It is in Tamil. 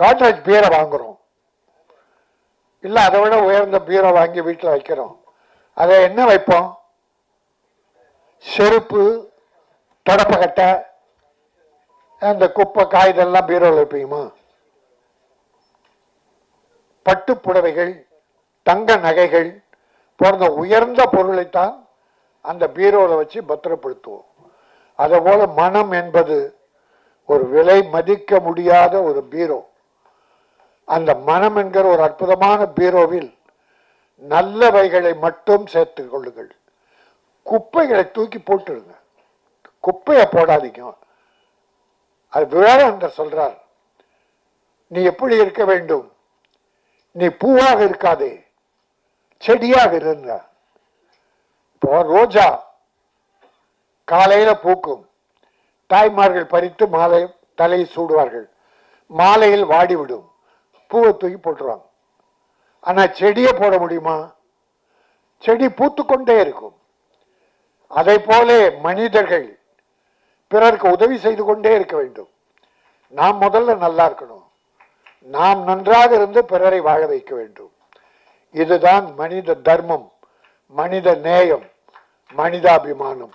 காட்ரேஜ் பீரை வாங்குறோம். இல்லை அதை விட உயர்ந்த பீரை வாங்கி வீட்டில் வைக்கிறோம். அதை என்ன வைப்போம்? செருப்பு தொடப்பக்கட்டை அந்த குப்பை காகிதெல்லாம் பீரோவில் வைப்பீங்கம்மா. பட்டு புடவைகள் தங்க நகைகள் போன்ற உயர்ந்த பொருளைத்தான் அந்த பீரோவில் வச்சு பத்திரப்படுத்துவோம். அதுபோல மனம் என்பது ஒரு விலை மதிக்க முடியாத ஒரு பீரோ. அந்த மனம் என்கிற ஒரு அற்புதமான பீரோவில் நல்லவைகளை மட்டும் சேர்த்து கொள்ளுங்கள். குப்பைகளை தூக்கி போட்டுடுங்க. குப்பையை போடாதீங்க. அது விவேகானந்தர் சொல்றார். நீ எப்படி இருக்க வேண்டும்? நீ பூவாக இருக்காதே. செடியாக இருங்க. இப்போ ரோஜா காலையில் பூக்கும். தாய்மார்கள் பறித்து மாலை தலையை சூடுவார்கள். மாலையில் வாடிவிடும். பூவை தூக்கி போட்டுருவாங்க. ஆனால் செடியை போட முடியுமா? செடி பூத்து கொண்டே இருக்கும். அதை போலே மனிதர்கள் பிறருக்கு உதவி செய்து கொண்டே இருக்க வேண்டும். நாம் முதல்ல நல்லா இருக்கணும். நாம் நன்றாக இருந்து பிறரை வாழ வைக்க வேண்டும். இதுதான் மனித தர்மம் மனித நேயம் மனிதாபிமானம்.